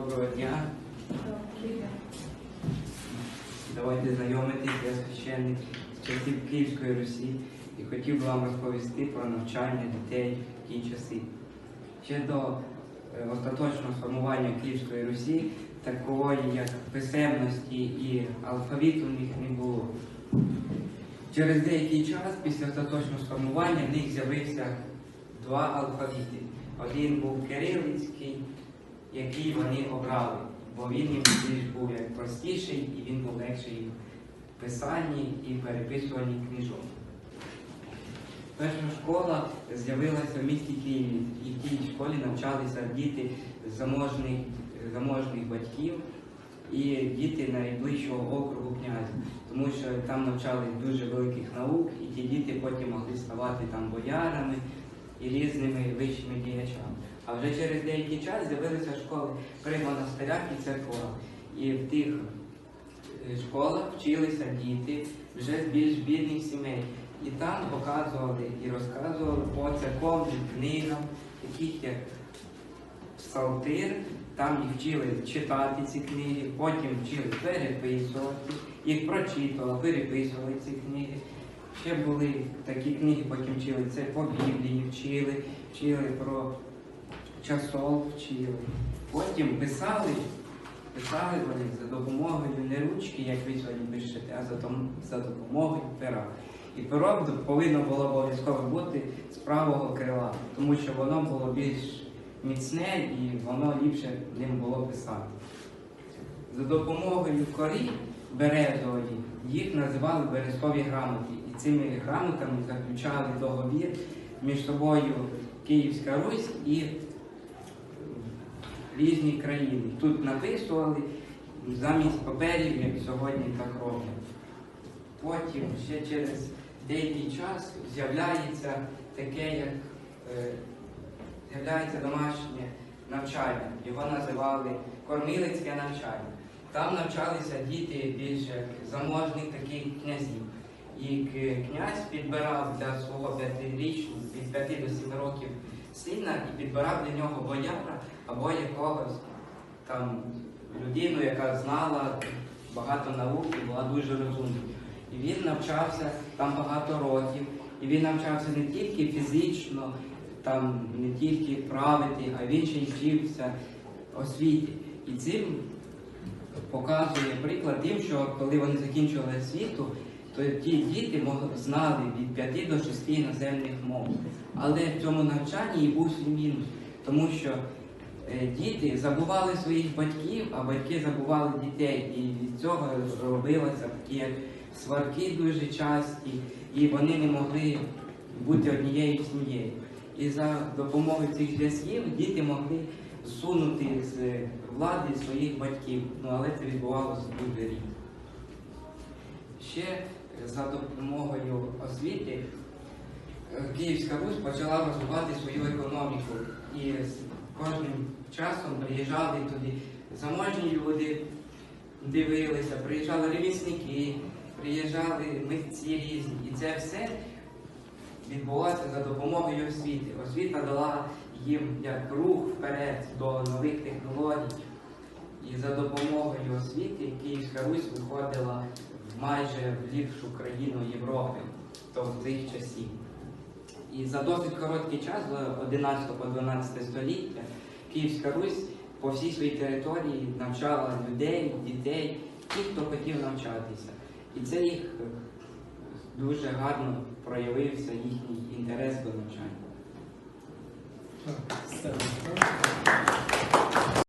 Доброго дня. Давайте знайомитись, я священник з часів Київської Русі і хотів би вам розповісти про навчання дітей в ті часи. Ще до е, остаточного сформування Київської Русі такої, як писемності і алфавіту в них не було. Через деякий час після остаточного сформування в них з'явився два алфавіти. Один був кирилицький, який вони обрали, бо він їм більш був як простіший і він був легший в писанні і переписуванні книжок. Перша школа з'явилася в місті Києві, і в тій школі навчалися діти заможних, заможних батьків і діти найближчого округу князя, тому що там навчали дуже великих наук, і ті діти потім могли ставати там боярами і різними вищими діячами. А вже через деякий час з'явилися школи при монастирях і церквах. І в тих е, школах вчилися діти вже з більш бідних сімей. І там показували і розказували по церковним книгам, таких як Псалтир, там їх вчили читати ці книги, потім вчили переписувати, їх прочитували, переписували ці книги. Ще були такі книги, потім вчили це по Біблії, вчили, вчили про часов, вчили. Потім писали, писали вони за допомогою не ручки, як ви сьогодні пишете, а за, том- за допомогою пера. І перо повинно було обов'язково бути з правого крила, тому що воно було більш міцне і воно ліпше ним було писати. За допомогою кори березової їх називали березкові грамоти. І цими грамотами заключали договір між собою Київська Русь і різні країни. Тут написували замість паперів, як сьогодні так роблять. Потім ще через деякий час з'являється таке, як е, з'являється домашнє навчання. Його називали кормилицьке навчання. Там навчалися діти більше заможних таких князів. І князь підбирав для свого п'ятирічного, від 5 до 7 років сина і підбирав для нього бояра або якогось там людину, яка знала багато наук і була дуже розумною. І він навчався там багато років, і він навчався не тільки фізично, там не тільки правити, а він ще й вчився освіті. І цим показує приклад тим, що коли вони закінчували освіту, то ті діти знали від 5 до 6 іноземних мов. Але в цьому навчанні і був свій мінус, тому що е, діти забували своїх батьків, а батьки забували дітей. І від цього робилося такі сварки дуже часті, і вони не могли бути однією сім'єю. І за допомогою цих зв'язків діти могли зсунути з влади своїх батьків. Ну але це відбувалося дуже рідко. Ще за допомогою освіти е, Київська Русь почала розвивати свою економіку. І з кожним часом приїжджали туди заможні люди, дивилися, приїжджали ремісники, приїжджали митці різні. І це все відбулося за допомогою освіти. Освіта дала їм як рух вперед до нових технологій. І за допомогою освіти Київська Русь виходила майже в ліпшу країну Європи то в тих часів. І за досить короткий час, з 11 по 12 століття, Київська Русь по всій своїй території навчала людей, дітей, тих, хто хотів навчатися. І це їх дуже гарно проявився їхній інтерес до навчання. So.